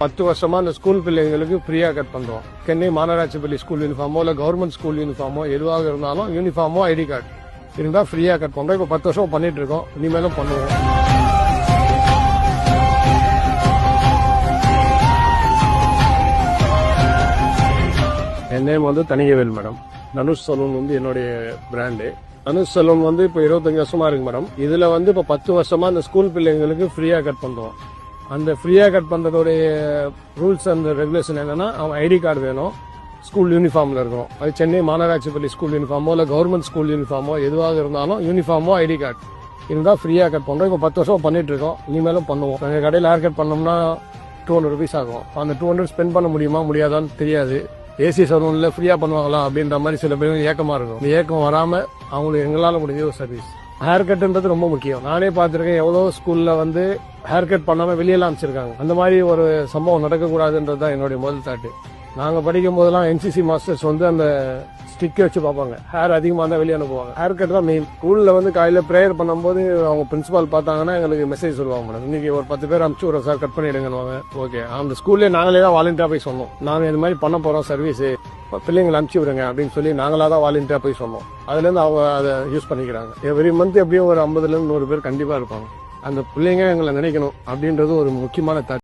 பத்து வருஷமா அந்த ஸ்கூல் பிள்ளைங்களுக்கு ஃப்ரீயா கட் பண்றோம். சென்னை மாநகராட்சி பள்ளி ஸ்கூல் யூனிஃபார்மோ இல்ல கவர்மெண்ட் ஸ்கூல் யூனிஃபார்மோ எதுவாக இருந்தாலும் யூனிஃபார்மோ ஐடி கார்டு இருந்தா ஃப்ரீயா கட் பண்றோம். இப்போ பத்து வருஷம் பண்ணிட்டு இருக்கோம். இனிமேலும் பண்ணுவோம். என் நேம் வந்து தனியவேல் மேடம். தனுஷ் சலூன் வந்து என்னுடைய பிராண்டு தனுஷ் சலூன் வந்து இப்போ இருபத்தஞ்சு வருஷமா இருக்கு மேடம். இதுல வந்து இப்போ பத்து வருஷமா அந்த ஸ்கூல் பிள்ளைங்களுக்கு ஃப்ரீயா கட் பண்றோம். அந்த ஃப்ரீயாக கட் பண்ணுறதோடைய ரூல்ஸ் அண்ட் ரெகுலேஷன் என்னன்னா அவன் ஐடி கார்டு வேணும் ஸ்கூல் யூனிஃபார்மில் இருக்கணும். அது சென்னை மாநகராட்சி பள்ளி ஸ்கூல் யூனிஃபார்மோ இல்லை கவர்மெண்ட் ஸ்கூல் யூனிஃபார்மோ எதுவாக இருந்தாலும் யூனிஃபார்மோ ஐடி கார்டு இருந்தால் ஃப்ரீயாக கட் பண்ணுறோம் இப்போ பத்து வருஷம் பண்ணிட்டு இருக்கோம். இனிமேலும் பண்ணுவோம். எங்கள் கடையில் ஹேர் கட் பண்ணோம்னா டூ ஹண்ட்ரட் ருபீஸ் ஆகும். அந்த டூ ஹண்ட்ரட் ஸ்பெண்ட் பண்ண முடியுமா முடியாதான்னு தெரியாது. ஏசி சலூனில் ஃப்ரீயாக பண்ணுவாங்களா அப்படின்ற மாதிரி சில பேர் ஏக்கமாக இருக்கும். இந்த ஏக்கம் வராமல் அவங்களுக்கு எங்களால் முடிஞ்ச ஒரு சர்வீஸ் ஹேர் கட்டுன்றது ரொம்ப முக்கியம். நானே பார்த்துருக்கேன் எவ்வளோ ஸ்கூலில் வந்து ஹேர் கட் பண்ணாமல் வெளியெல்லாம் அமைச்சிருக்காங்க அந்த மாதிரி ஒரு சம்பவம் நடக்கக்கூடாதுன்றது தான் என்னுடைய முதல் தாட்டு நாங்கள் படிக்கும் போதெல்லாம் என்சிசி மாஸ்டர்ஸ் வந்து அந்த ஸ்டிக்கை வச்சு பார்ப்பாங்க. ஹேர் அதிகமாக இருந்தால் வெளியே அனுப்புவாங்க. ஹேர் கட் தான் மெயின் ஸ்கூலில் வந்து காலையில் ப்ரேயர் பண்ணும்போது அவங்க பிரின்சிபால் பார்த்தாங்கன்னா எங்களுக்கு மெசேஜ் சொல்லுவாங்க மேடம் இன்னைக்கு ஒரு பத்து பேர் அனுப்பிச்சு விடுறோம் சார் கட் பண்ணிடுங்கன்னு ஓகே அந்த ஸ்கூல்லே நாங்களே தான் வாலண்டியாக போய் சொன்னோம். நாங்கள் இந்த மாதிரி பண்ண போகிறோம் சர்வீஸ் பிள்ளைங்களை அனுப்பிச்சி விடுங்க அப்படின்னு சொல்லி நாங்களாக தான் வாலண்டியாக போய் சொன்னோம். அதுலேருந்து அவங்க அதை யூஸ் பண்ணிக்கிறாங்க. எவ்ரி மந்த் எப்படியும் ஒரு ஐம்பதுலேருந்து நூறு பேர் கண்டிப்பாக இருப்பாங்க. அந்த பிள்ளைங்க எங்களை நினைக்கணும் அப்படின்றது ஒரு முக்கியமான தாட்